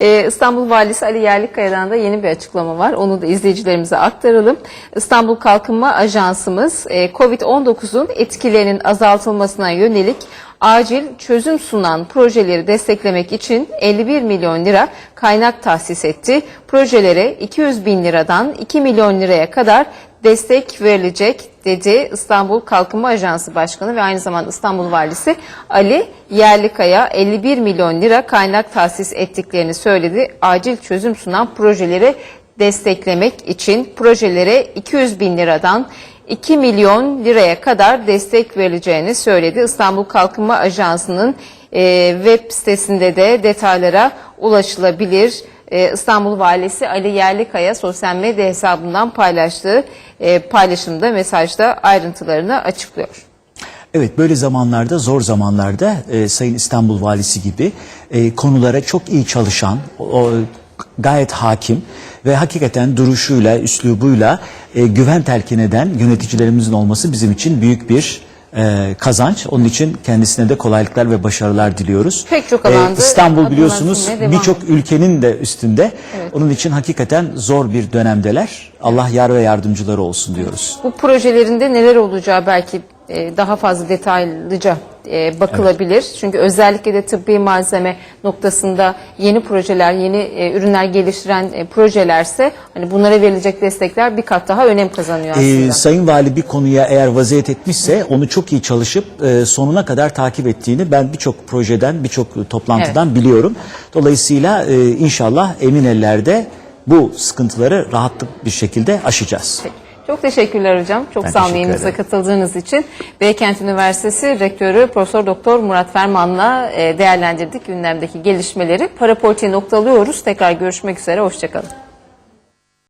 Ee, İstanbul Valisi Ali Yerlikaya'dan da yeni bir açıklama var. Onu da izleyicilerimize aktaralım. İstanbul Kalkınma Ajansımız e, COVID-19'un etkilerinin azaltılmasına yönelik acil çözüm sunan projeleri desteklemek için 51 milyon lira kaynak tahsis etti. Projelere 200 bin liradan 2 milyon liraya kadar destek verilecek dedi İstanbul Kalkınma Ajansı Başkanı ve aynı zamanda İstanbul Valisi Ali Yerlikaya 51 milyon lira kaynak tahsis ettiklerini söyledi. Acil çözüm sunan projeleri desteklemek için projelere 200 bin liradan 2 milyon liraya kadar destek verileceğini söyledi. İstanbul Kalkınma Ajansı'nın e, web sitesinde de detaylara ulaşılabilir. E, İstanbul Valisi Ali Yerlikaya sosyal medya hesabından paylaştığı e, paylaşımda mesajda ayrıntılarını açıklıyor. Evet böyle zamanlarda zor zamanlarda e, Sayın İstanbul Valisi gibi e, konulara çok iyi çalışan, o, gayet hakim ve hakikaten duruşuyla, üslubuyla e, güven telkin eden yöneticilerimizin olması bizim için büyük bir e, kazanç. Onun için kendisine de kolaylıklar ve başarılar diliyoruz. Pek çok E, alanda İstanbul adımlar biliyorsunuz birçok ülkenin de üstünde. Onun için hakikaten zor bir dönemdeler. Allah yar ve yardımcıları olsun diyoruz. Bu projelerinde neler olacağı belki e, daha fazla detaylıca e, bakılabilir. Çünkü özellikle de tıbbi malzeme noktasında yeni projeler, yeni e, ürünler geliştiren e, projelerse hani bunlara verilecek destekler bir kat daha önem kazanıyor aslında. Ee, Sayın Vali bir konuya eğer vaziyet etmişse onu çok iyi çalışıp e, sonuna kadar takip ettiğini ben birçok projeden, birçok toplantıdan biliyorum. Dolayısıyla e, inşallah emin ellerde bu sıkıntıları rahatlık bir şekilde aşacağız. Çok teşekkürler hocam. Çok Ben sağ olun yayınımıza katıldığınız için. Beykent Üniversitesi Rektörü Profesör Doktor Murat Ferman'la e, değerlendirdik gündemdeki gelişmeleri. Parapolitiği noktalıyoruz. Tekrar görüşmek üzere. Hoşçakalın.